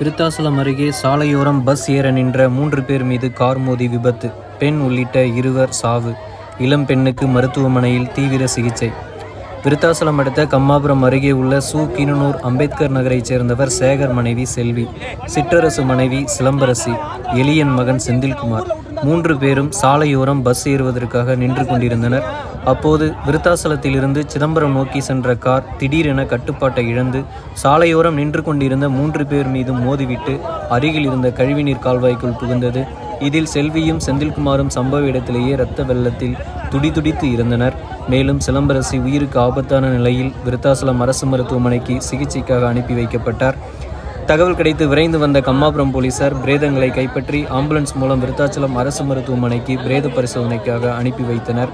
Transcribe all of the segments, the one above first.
விருத்தாசலம் அருகே சாலையோரம் பஸ் ஏற நின்ற மூன்று பேர் மீது கார் மோதி விபத்து. பெண் உள்ளிட்ட இருவர் சாவு. இளம் பெண்ணுக்கு மருத்துவமனையில் தீவிர சிகிச்சை. விருத்தாசலம் அடுத்த கம்மாபுரம் அருகே உள்ள சு. கினுனூர் அம்பேத்கர் நகரைச் சேர்ந்தவர் சேகர் மனைவி செல்வி சிற்றரசு மனைவி சிலம்பரசி எளியன் மகன் செந்தில்குமார். மூன்று பேரும் சாலையோரம் பஸ் ஏறுவதற்காக நின்று கொண்டிருந்தனர். அப்போது விருத்தாசலத்திலிருந்து சிதம்பரம் நோக்கி சென்ற கார் திடீரென கட்டுப்பாட்டை இழந்து சாலையோரம் நின்று கொண்டிருந்த மூன்று பேர் மீதும் மோதிவிட்டு அருகில் இருந்த கழிவுநீர் கால்வாய்க்குள் புகுந்தது. இதில் செல்வியும் செந்தில்குமாரும் சம்பவ இடத்திலேயே இரத்த வெள்ளத்தில் துடிதுடித்து இருந்தனர் மேலும் சிலம்பரசி உயிருக்கு ஆபத்தான நிலையில் விருத்தாசலம் அரசு மருத்துவமனைக்கு சிகிச்சைக்காக அனுப்பி வைக்கப்பட்டார். தகவல் கிடைத்து விரைந்து வந்த கம்மாபுரம் போலீசார் பிரேதங்களை கைப்பற்றி ஆம்புலன்ஸ் மூலம் விருத்தாச்சலம் அரசு மருத்துவமனைக்கு பிரேத பரிசோதனைக்காக அனுப்பி வைத்தனர்.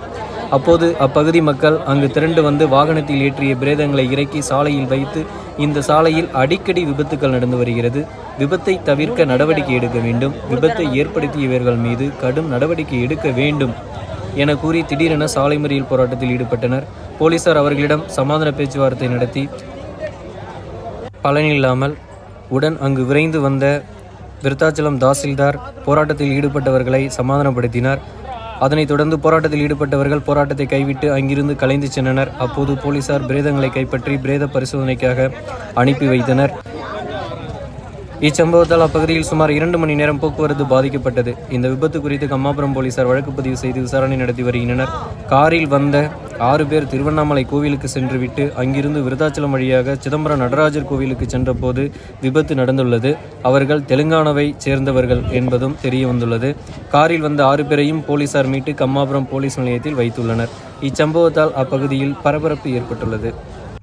அப்போது அப்பகுதி மக்கள் அங்கு திரண்டு வந்து வாகனத்தில் ஏற்றிய பிரேதங்களை இறக்கி சாலையில் வைத்து இந்த சாலையில் அடிக்கடி விபத்துக்கள் நடந்து வருகிறது. விபத்தை தவிர்க்க நடவடிக்கை எடுக்க வேண்டும். விபத்தை ஏற்படுத்தியவர்கள் மீது கடும் நடவடிக்கை எடுக்க வேண்டும் என கூறி திடீரென சாலை மறியல் போராட்டத்தில் ஈடுபட்டனர். போலீசார் அவர்களிடம் சமாதான பேச்சுவார்த்தை நடத்தி பலனில்லாமல் உடன் அங்கு விரைந்து வந்த விருத்தாச்சலம் தாசில்தார் போராட்டத்தில் ஈடுபட்டவர்களை சமாதானப்படுத்தினார். அதனைத் தொடர்ந்து போராட்டத்தில் ஈடுபட்டவர்கள் போராட்டத்தை கைவிட்டு அங்கிருந்து கலைந்து சென்றனர். அப்போது போலீசார் பிரேதங்களை கைப்பற்றி பிரேத பரிசோதனைக்காக அனுப்பி வைத்தனர். இச்சம்பவத்தால் அப்பகுதியில் சுமார் இரண்டு மணி நேரம் போக்குவரத்து பாதிக்கப்பட்டது. இந்த விபத்து குறித்து கம்மாபுரம் போலீசார் வழக்கு பதிவு செய்து விசாரணை நடத்தி வருகின்றனர். காரில் வந்த ஆறு பேர் திருவண்ணாமலை கோவிலுக்கு சென்றுவிட்டு அங்கிருந்து விருதாச்சலம் வழியாக சிதம்பரம் நடராஜர் கோவிலுக்கு சென்றபோது விபத்து நடந்துள்ளது. அவர்கள் தெலுங்கானாவை சேர்ந்தவர்கள் என்பதும் தெரிய வந்துள்ளது. காரில் வந்த ஆறு பேரையும் போலீசார் மீட்டு கம்மாபுரம் போலீஸ் நிலையத்தில் வைத்துள்ளனர். இச்சம்பவத்தால் அப்பகுதியில் பரபரப்பு ஏற்பட்டுள்ளது.